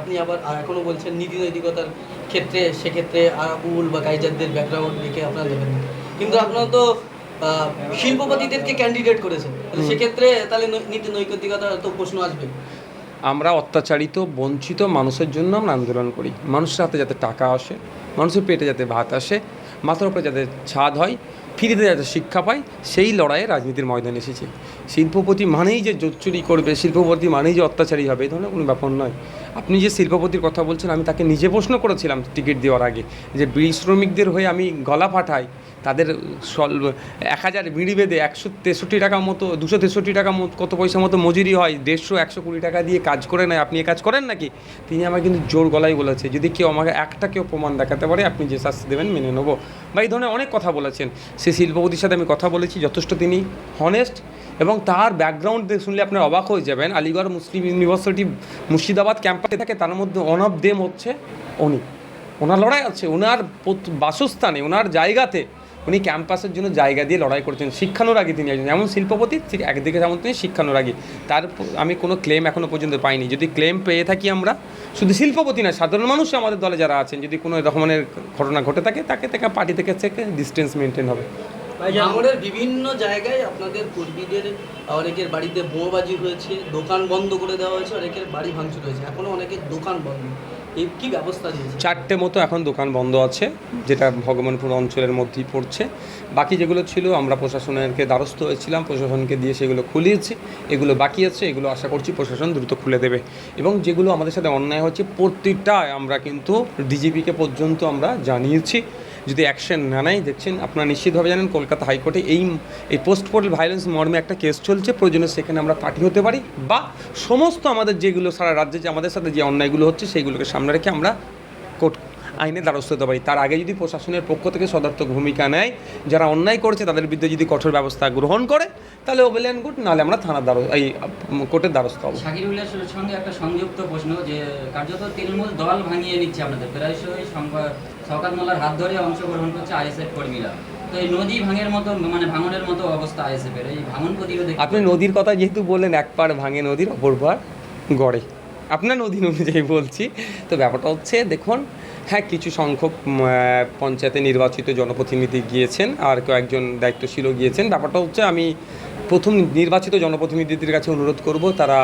আপনি আবার এখনও বলছেন নীতি নৈতিকতার ক্ষেত্রে সেক্ষেত্রে আরাবুল বা গাইজারদের ব্যাকগ্রাউন্ড দেখে আপনারা দেবেন। কিন্তু আপনারা তো শিল্পপতিদেরকে ক্যান্ডিডেট করেছেন। তাহলে সেক্ষেত্রে তাহলে নীতি নৈতিকতার তো প্রশ্ন আসবে আমরা অত্যাচারিত বঞ্চিত মানুষের জন্য আমরা আন্দোলন করি। মানুষের হাতে যাতে টাকা আসে মানুষের পেটে যাতে ভাত আসে মাথার উপরে যাদের ছাদ হয় ফ্রিতে যাতে শিক্ষা পায়, সেই লড়াইয়ে রাজনীতির ময়দানে এসেছে। শিল্পপতি মানেই যে জোরচুরি করবে, শিল্পপতি মানেই যে অত্যাচারী হবে এই ধরনের কোনো ব্যাপার নয়। আপনি যে শিল্পপতির কথা বলছেন, আমি তাকে নিজে প্রশ্ন করেছিলাম টিকিট দেওয়ার আগে, যে বিড়ি শ্রমিকদের হয়ে আমি গলা ফাটাই তাদের সল, এক হাজার বিড়ি বেঁধে একশো তেষট্টি টাকা মতো, দুশো তেষট্টি টাকা কত পয়সা মতো মজুরি হয়, দেড়শো, একশো কুড়ি টাকা দিয়ে কাজ করে নেয়, আপনি এ কাজ করেন নাকি? তিনি আমাকে কিন্তু জোর গলায় বলেছে, যদি কেউ আমাকে একটা কেউ প্রমাণ দেখাতে পারে, আপনি যে শাস্তি দেবেন মেনে নেব। বা এই ধরনের অনেক কথা বলেছেন। সে শিল্পপতির সাথে আমি কথা বলেছি, যথেষ্ট তিনি হনেস্ট এবং তার ব্যাকগ্রাউন্ড শুনলে আপনার অবাক হয়ে যাবেন। আলিগড় মুসলিম ইউনিভার্সিটি মুর্শিদাবাদ ক্যাম্পাসে থাকে, তার মধ্যে অন অফ দেম হচ্ছে উনি। ওনার লড়াই আছে, ওনার বাসস্থানে, ওনার জায়গাতে উনি ক্যাম্পাসের জন্য জায়গা দিয়ে লড়াই করছেন শিক্ষানুরাগী তিনি একজন। যেমন শিল্পপতি ঠিক একদিকে যেমন তিনি শিক্ষানুরাগী। তার আমি কোনো ক্লেম এখনও পর্যন্ত পাইনি। যদি ক্লেম পেয়ে থাকি আমরা শুধু শিল্পপতি না সাধারণ মানুষ আমাদের দলে যারা আছেন যদি কোনো রকমের ঘটনা ঘটে থাকে তাকে থেকে পার্টি থেকে থেকে ডিস্টেন্স মেনটেন হবে। ভাঙড়ের বিভিন্ন জায়গায় আপনাদের কর্মীদের অনেকের বাড়িতে বোমাবাজি হয়েছে দোকান বন্ধ করে দেওয়া হয়েছে অনেকের বাড়ি ভাঙচুর হয়েছে। এখনও অনেকের দোকান বন্ধ। কি ব্যবস্থা চারটে মতো এখন দোকান বন্ধ আছে, যেটা ভগবানপুর অঞ্চলের মধ্যেই পড়ছে। বাকি যেগুলো ছিল, আমরা প্রশাসনেরকে দ্বারস্থ হয়েছিলাম, প্রশাসনকে দিয়ে সেগুলো খুলিয়েছি। এগুলো বাকি আছে, এগুলো আশা করছি প্রশাসন দ্রুত খুলে দেবে। এবং যেগুলো আমাদের সাথে অন্যায় হচ্ছে প্রতিটায় আমরা কিন্তু ডিজিপিকে পর্যন্ত আমরা জানিয়েছি। যদি অ্যাকশন না নেয়, দেখছেন, আপনারা নিশ্চিতভাবে জানেন কলকাতা হাইকোর্টে এই এই পোস্ট পোর্টাল ভায়োলেন্স মর্মে একটা কেস চলছে, প্রয়োজনে সেখানে আমরা পার্টি হতে পারি বা সমস্ত আমাদের যেগুলো সারা রাজ্যে যে আমাদের সাথে যে অন্যায়গুলো হচ্ছে, সেইগুলোকে সামনে রেখে আমরা কোর্ট আইনে দ্বারস্থ হতে পারি। তার আগে যদি প্রশাসনের পক্ষ থেকে সদর্থক ভূমিকা নেয় যারা অন্যায় করেছে তাদের বিরুদ্ধে যদি কঠোর ব্যবস্থা গ্রহণ করে তাহলে ওবেল অ্যান্ড গুড নাহলে আমরা থানার দ্বারা এই কোর্টের দ্বারস্থ হব। শাকিরুলের সঙ্গে একটা সংযুক্ত প্রশ্ন যে কার্যত তৃণমূল দল ভাঙিয়ে নিচ্ছে আপনাদের প্রায়শই মোল্লার হাত ধরে অংশগ্রহণ করছে আইএসএফ কর্মীরা। তো এই নদী ভাঙের মতো মানে ভাঙনের মতো অবস্থা আইএসএফ এই ভাঙন প্রতিরোধে আপনি নদীর কথা যেহেতু বললেন এক পার ভাঙে নদীর অপর পার গড়ে। আপনার নদী অনুযায়ী বলছি। তো ব্যাপারটা হচ্ছে দেখুন হ্যাঁ কিছু সংখ্যক পঞ্চায়েতে নির্বাচিত জনপ্রতিনিধি গিয়েছেন আর কয়েকজন দায়িত্বশীলও গিয়েছেন। ব্যাপারটা হচ্ছে আমি প্রথম নির্বাচিত জনপ্রতিনিধিদের কাছে অনুরোধ করব তারা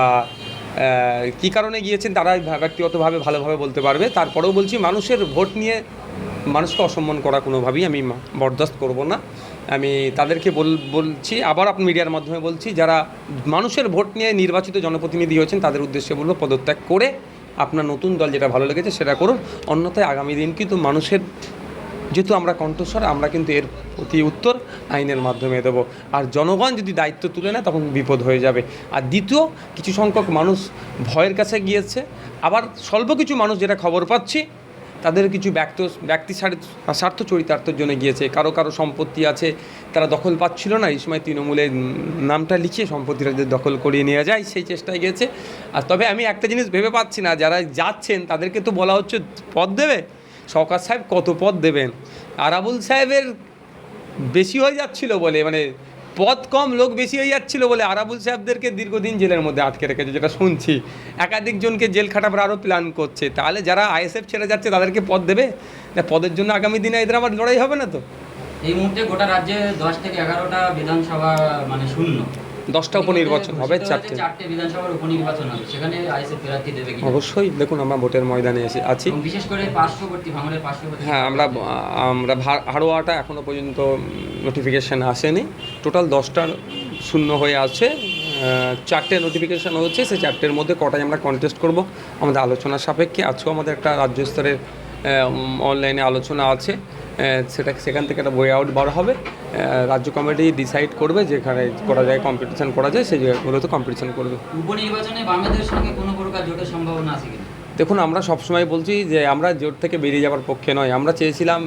কী কারণে গিয়েছেন তারা ব্যক্তিগতভাবে ভালোভাবে বলতে পারবে। তারপরেও বলছি মানুষের ভোট নিয়ে মানুষকে অসম্মান করা কোনোভাবেই আমি বরদাস্ত করব না। আমি তাদেরকে বল, বলছি, আবার আপনি মিডিয়ার মাধ্যমে বলছি, যারা মানুষের ভোট নিয়ে নির্বাচিত জনপ্রতিনিধি হয়েছেন তাদের উদ্দেশ্যে বলব পদত্যাগ করে আপনার নতুন দল যেটা ভালো লেগেছে সেটা করুন। অন্যথায় আগামী দিন কিন্তু মানুষের, যেহেতু আমরা কণ্ঠস্বর, আমরা কিন্তু এর প্রতি উত্তর আইনের মাধ্যমে দেবো। আর জনগণ যদি দায়িত্ব তুলে নেয়, তখন বিপদ হয়ে যাবে। আর দ্বিতীয়, কিছু সংখ্যক মানুষ ভয়ের কাছে গিয়েছে। আবার স্বল্প কিছু মানুষ যেটা খবর পাচ্ছি তাদের কিছু ব্যক্ত, ব্যক্তি স্বার্থ- চরিতার্থের জন্য গিয়েছে। কারও কারও সম্পত্তি আছে, তারা দখল পাচ্ছিল না। এই সময় তৃণমূলের নামটা লিখিয়ে সম্পত্তিটা যদি দখল করিয়ে নেওয়া যায়, সেই চেষ্টায় গিয়েছে। আর তবে আমি একটা জিনিস ভেবে পাচ্ছি না, যারা যাচ্ছেন, তাদেরকে তো বলা হচ্ছে পদ দেবে। সরকার সাহেব কত পদ দেবেন? আরাবুল সাহেবের বেশি হয়ে যাচ্ছিল বলে মানে পদ কম, লোক বেশি হয়ে যাচ্ছিল বলে আরাবুল সাহেবদেরকে দীর্ঘদিন জেলের মধ্যে আটকে রেখেছে, যেটা শুনছি। একাধিক জনকে জেল খাটাবার আরও প্ল্যান করছে। তাহলে যারা আইএসএফ ছেড়ে যাচ্ছে, তাদেরকে পদ দেবে? না, পদের জন্য আগামী দিনে এদের আবার লড়াই হবে না তো? এই মুহূর্তে গোটা রাজ্যে দশ থেকে এগারোটা বিধানসভা মানে শূন্য। দশটা উপনির্বাচন হবে চারটে। চারটে বিধানসভার উপনির্বাচন হবে সেখানে আইএসএফ প্রার্থী দেবে অবশ্যই দেখুন আমরা ভোটের ময়দানে এসে আছি। বিশেষ করে পার্শ্ববর্তী ভাঙড়ের পার্শ্ববর্তী হ্যাঁ আমরা আমরা হাড়োয়াটা এখনও পর্যন্ত নোটিফিকেশান আসেনি। টোটাল দশটার শূন্য হয়ে আছে। চারটে নোটিফিকেশান হচ্ছে সেই চারটের মধ্যে কটায় আমরা কন্টেস্ট করব আমাদের আলোচনার সাপেক্ষে। আজকেও আমাদের একটা রাজ্য স্তরের অনলাইনে আলোচনা আছে। সেটা সেখান থেকে একটা বই আউট বার হবে। রাজ্য কমিটি ডিসাইড করবে যেখানে করা যায় কম্পিটিশন করা যায় সেই জায়গাগুলোতে কম্পিটিশন করবে। উপনির্বাচনে বামেদের সঙ্গে কোনো প্রকার জোটের সম্ভাবনা আছে কিনা? দেখুন আমরা সবসময় বলছি যে আমরা জোট থেকে বেরিয়ে যাওয়ার পক্ষে নয়। আমরা চেয়েছিলাম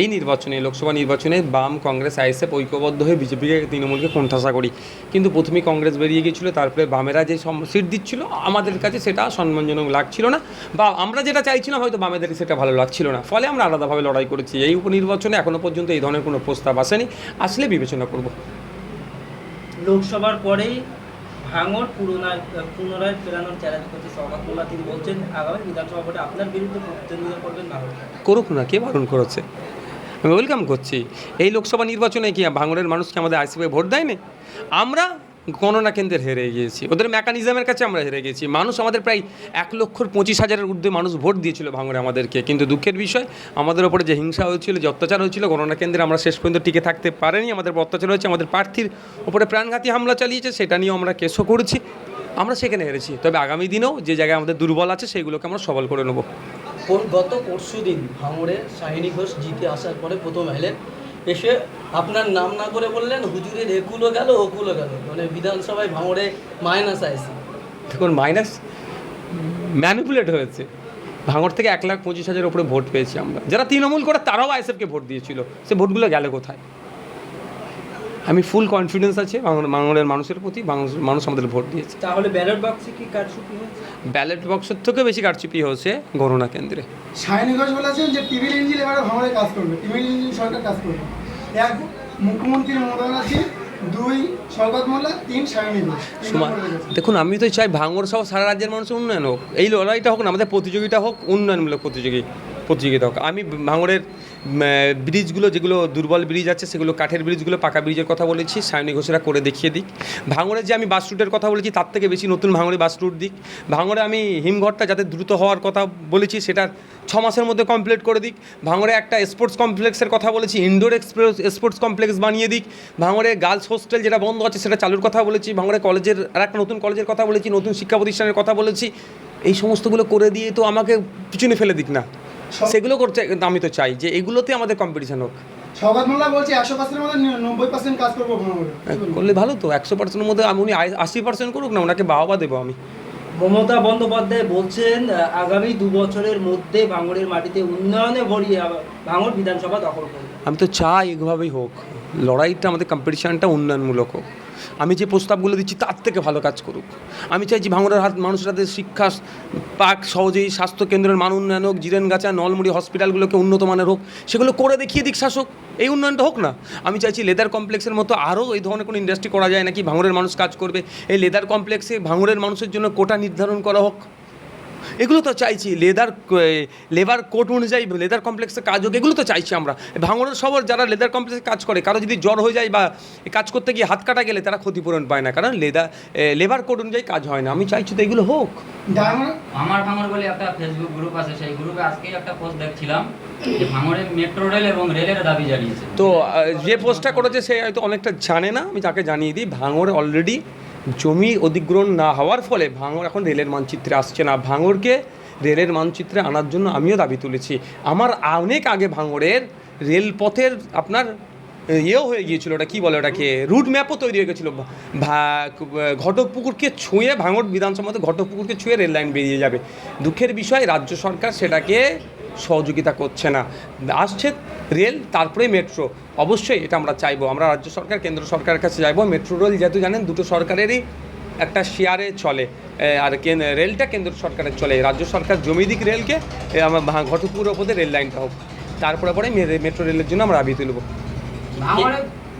এই নির্বাচনে লোকসভা নির্বাচনে বাম কংগ্রেস আইএসএফ ঐক্যবদ্ধ হয়ে বিজেপিকে তৃণমূলকে কোণঠাসা করি। কিন্তু প্রথমে কংগ্রেস বেরিয়ে গিয়েছিল তারপরে বামেরা যে সিট দিচ্ছিল আমাদের কাছে সেটা সম্মানজনক লাগছিল না বা আমরা যেটা চাইছিলাম হয়তো বামেদের সেটা ভালো লাগছিল না। ফলে আমরা আলাদাভাবে লড়াই করেছি। এই উপনির্বাচনে এখনও পর্যন্ত এই ধরনের কোনো প্রস্তাব আসেনি। আসলে বিবেচনা করব। লোকসভার পরেই ভাঙর পুনরায় পুনরায় ফেরানোর চ্যালেঞ্জ করছে তিনি বলছেন আগামী বিধানসভা ভোটে আপনার বিরুদ্ধে প্রতিদ্বন্দ্বিতা করবেন ভাঙর করুক না কে বারণ করেছে? আমি ওয়েলকাম করছি। এই লোকসভা নির্বাচনে কি ভাঙড়ের মানুষকে আমাদের আইসিপি ভোট দেয়নি? আমরা গণনা কেন্দ্রে হেরে গিয়েছি। ওদের মেকানিজমের কাছে আমরা হেরে গেছি মানুষ আমাদের প্রায় এক লক্ষর পঁচিশ হাজারের ঊর্ধ্বে মানুষ ভোট দিয়েছিল ভাঙড়ে আমাদেরকে। কিন্তু দুঃখের বিষয়, আমাদের ওপরে যে হিংসা হয়েছিল, যে অত্যাচার হয়েছিল, গণনা কেন্দ্রে আমরা শেষ পর্যন্ত টিকে থাকতে পারিনি। আমাদের অত্যাচার হয়েছে, আমাদের প্রার্থীর ওপরে প্রাণঘাতী হামলা চালিয়েছে, সেটা নিয়েও আমরা কেসও করেছি। আমরা সেখানে হেরেছি। তবে আগামী দিনেও যে জায়গায় আমাদের দুর্বল আছে সেইগুলোকে আমরা সবল করে নেব। গত পরশু দিন ভাঙড়ে শাহিনী ঘোষ জিতে আসার পরে প্রথম এলেন এসে আপনার নাম না করে বললেন, হুজুরের একুলো গেল ওকুলো গেল। মানে বিধানসভায় ভাঙড়ে মাইনাস আইসি। দেখুন, মাইনাস ম্যানিপুলেট হয়েছে। ভাঙড় থেকে এক লাখ পঁচিশ হাজার উপরে ভোট পেয়েছি আমরা। যারা তৃণমূল করে তারাও আইএসএফকে ভোট দিয়েছিল। সে ভোটগুলো গেলে কোথায়? আমি ফুল কনফিডেন্স আছে ভাঙড়ের মানুষের প্রতি মানুষ আমাদের ভোট দিয়েছে। তাহলে ব্যালট বক্সে কি কারচুপি হয়েছে? ব্যালট বক্সের থেকে বেশি কারচুপি হয়েছে গণনা কেন্দ্রে। সায়নী ঘোষ বলেছেন যে টিভির ইঞ্জিন এবারে ভাঙড়ে কাজ করবে। টিভির ইঞ্জিন সরকার কাজ করবে। এক মুখ্যমন্ত্রী মমতা ব্যানার্জি। দুই শওকত মোল্লা। তিন সময় দেখুন আমি তো চাই ভাঙড় সহ সারা রাজ্যের মানুষের উন্নয়ন হোক। এই লড়াইটা হোক না আমাদের প্রতিযোগিতা হোক উন্নয়নমূলক প্রতিযোগী। প্রতিযোগিতা হোক। আমি ভাঙড়ের ব্রিজগুলো যেগুলো দুর্বল ব্রিজ আছে, সেগুলো কাঠের ব্রিজগুলো, পাকা ব্রিজের কথা বলেছি, সায়নী ঘোষেরা করে দেখিয়ে দিক। ভাঙড়ে যে আমি বাস রুটের কথা বলেছি, তার থেকে বেশি নতুন ভাঙড়ে বাস রুট দিক। ভাঙড়ে আমি হিমঘরটা যাতে দ্রুত হওয়ার কথা বলেছি সেটার ছ মাসের মধ্যে কমপ্লিট করে দিক। ভাঙড়ে একটা স্পোর্টস কমপ্লেক্সের কথা বলেছি ইনডোর এক্সপ্রেস স্পোর্টস কমপ্লেক্স বানিয়ে দিক। ভাঙড়ে গার্লস হোস্টেল যেটা বন্ধ আছে, সেটা চালুর কথা বলেছি। ভাঙড়ে কলেজের আর একটা নতুন কলেজের কথা বলেছি, নতুন শিক্ষা প্রতিষ্ঠানের কথা বলেছি। এই সমস্তগুলো করে দিয়ে তো আমাকে পিছনে ফেলে দিক না। সেগুলো করতে আমি তো চাই যে এগুলোতে আমাদের কম্পিটিশন হোক। শওকত মোল্লা বলছে একশো পার্সেন্টের মধ্যে নব্বই পার্সেন্ট কাজ করব ভাঙড়ে কি বলবেন? করলে ভালো তো একশো পার্সেন্টের মধ্যে আমি উনি আশি পার্সেন্ট করুক না ওনাকে বাহবা দেবো আমি। মমতা বন্দ্যোপাধ্যায় বলছেন আগামী দু বছরের মধ্যে ভাঙড়ের মাটিতে উন্নয়নে ভরিয়ে ভাঙড় বিধানসভা দখল করবে। আমি তো চাই এভাবেই হোক লড়াইটা আমাদের কম্পিটিশানটা উন্নয়নমূলক হোক। আমি যে প্রস্তাবগুলো দিচ্ছি তার থেকে ভালো কাজ করুক। আমি চাইছি ভাঙড়ার হাত মানুষের শিক্ষা, পাক সহজেই স্বাস্থ্যকেন্দ্রের মান উন্নয়ন হোক জিরেনগাছা নলমুড়ি হসপিটালগুলোকে উন্নত মানের হোক, সেগুলো করে দেখিয়ে দিক শাসক। এই উন্নয়নটা হোক না। আমি চাইছি লেদার কমপ্লেক্সের মতো আরও এই ধরনের কোনো ইন্ডাস্ট্রি করা যায় নাকি ভাঙড়ের মানুষ কাজ করবে। এই লেদার কমপ্লেক্সে ভাঙড়ের মানুষের জন্য কোটা নির্ধারণ করা হোক। এগুলো তো চাইছি লেদার লেবার কোড অনুযায়ী লেদার কমপ্লেক্সে কাজ হোক এগুলো তো চাইছি আমরা। ভাঙড়ের সবার যারা লেদার কমপ্লেক্সে কাজ করে কারও যদি জ্বর হয়ে যায় বা কাজ করতে গিয়ে হাত কাটা গেলে তারা ক্ষতিপূরণ পায় না কারণ লেদার লেবার কোড অনুযায়ী কাজ হয় না। আমি চাইছি তো এগুলো হোক। আমার ভাঙর বলে একটা ফেসবুক গ্রুপ আছে সেই গ্রুপে আজকে একটা পোস্ট দেখছিলাম যে ভাঙড়ে মেট্রো রেল এবং রেলের দাবি জানিয়েছে। তো যে পোস্টটা করেছে সে হয়তো অনেকটা জানে না আমি তাকে জানিয়ে দিই। ভাঙড় অলরেডি জমি অধিগ্রহণ না হওয়ার ফলে ভাঙড় এখন রেলের মানচিত্রে আসছে না। ভাঙড়কে রেলের মানচিত্রে আনার জন্য আমিও দাবি তুলেছি। আমার অনেক আগে ভাঙড়ের রেলপথের আপনার ইয়েও হয়ে গিয়েছিল, ওটা কী বলে ওটাকে? রুট ম্যাপও তৈরি হয়ে গেছিল। ঘটকপুকুরকে ছুঁয়ে ভাঙড় বিধানসভাতে ঘটকপুকুরকে ছুঁয়ে রেল লাইন বেরিয়ে যাবে। দুঃখের বিষয়, রাজ্য সরকার সেটাকে সহযোগিতা করছে না। আসছে রেল তারপরে মেট্রো। অবশ্যই এটা আমরা চাইব। আমরা রাজ্য সরকার, কেন্দ্র সরকারের কাছে চাইব মেট্রো রেল যেহেতু জানেন, দুটো সরকারেরই একটা শেয়ারে চলে। আর রেলটা কেন্দ্র সরকারের চলে। রাজ্য সরকার জমি দিক রেলকে ঘটকপুর ওপরে রেল লাইনটা হোক। তারপরে পরে মেট্রো রেলের জন্য আমরা আবি তুলব।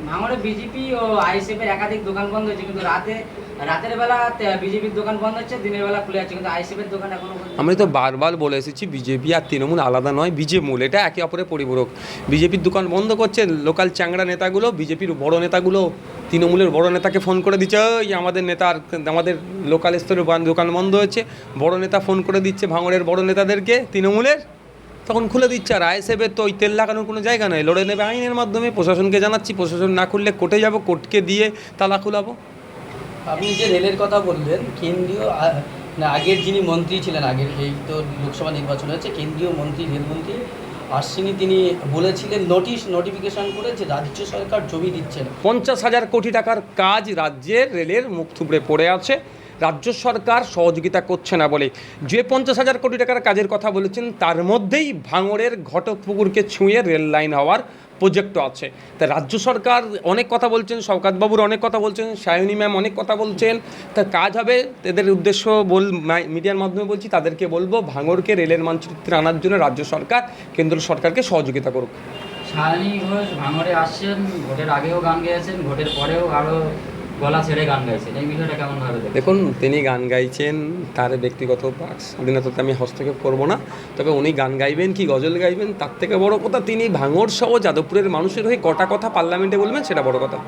ভাঙড়ে বিজেপি ও আইএসএফ এর একাধিক দোকান বন্ধ হয়েছে কিন্তু রাতে রাতের বেলা বিজেপির দোকান বন্ধ হচ্ছে দিনের বেলা খুলে আছে কিন্তু আইএসএফ এর দোকান এখনও আমি তো বারবার বলে এসেছি বিজেপি আর তৃণমূল আলাদা নয় বিজেমূল এটা একে অপরের পরিপূরক। বিজেপির দোকান বন্ধ করছে লোকাল চ্যাংড়া নেতাগুলো বিজেপির বড় নেতাগুলো তৃণমূলের বড় নেতাকে ফোন করে দিচ্ছে ওই আমাদের নেতার আমাদের লোকাল স্তরের দোকান বন্ধ হয়েছে। বড় নেতা ফোন করে দিচ্ছে ভাঙড়ের বড় নেতাদেরকে তৃণমূলের। তখন খুলে দিচ্ছে আর আইএসএফের তো ওই তেল লাগানোর কোনো জায়গা নয় লড়ে নেবে আইনের মাধ্যমে। প্রশাসনকে জানাচ্ছি প্রশাসন না খুললে কোর্টে যাব কোর্টকে দিয়ে তালা খুলাবো। আপনি যে রেলের কথা বললেন কেন্দ্রীয় না আগের যিনি মন্ত্রী ছিলেন আগের এই তো লোকসভা নির্বাচন হয়েছে কেন্দ্রীয় মন্ত্রী রেলমন্ত্রী আশ্বিনী তিনি বলেছিলেন নোটিশ নোটিফিকেশন করে যে রাজ্য সরকার জমি দিচ্ছে না। পঞ্চাশ হাজার কোটি টাকার কাজ রাজ্যের রেলের মুখ থুবড়ে পড়ে আছে। রাজ্য সরকার সহযোগিতা করছে না বলে। যে পঞ্চাশ হাজার কোটি টাকার কাজের কথা বলেছেন, তার মধ্যেই ভাঙড়ের ঘটকপুকুরকে ছুঁয়ে রেল লাইন হওয়ার প্রজেক্টও আছে। তা রাজ্য সরকার অনেক কথা বলছেন, শওকাতবাবুর অনেক কথা বলছেন, সায়নী ম্যাম অনেক কথা বলছেন। তা কাজ হবে এদের উদ্দেশ্য বল মিডিয়ার মাধ্যমে বলছি, তাদেরকে বলব, ভাঙড়কে রেলের মানচিত্রে আনার জন্য রাজ্য সরকার, কেন্দ্র সরকারকে সহযোগিতা করুক। শালিনী ঘোষ ভাঙড়ে আসছেন, ভোটের আগেও গান গেয়েছেন, ভোটের পরেও আরও গলা ছেড়ে গান গাইছেন, এই বিষয়টা কেমন ভাবে দেখুন, তিনি গান গাইছেন, তার ব্যক্তিগত স্বাধীনতাতে আমি হস্তক্ষেপ করব না, তবে উনি গান গাইবেন, কি গজল গাইবেন, তার থেকে বড় কথা তিনি ভাঙড় সহ যাদবপুরের মানুষের হয়ে কটা কথা পার্লামেন্টে বলবেন, সেটা বড় কথা।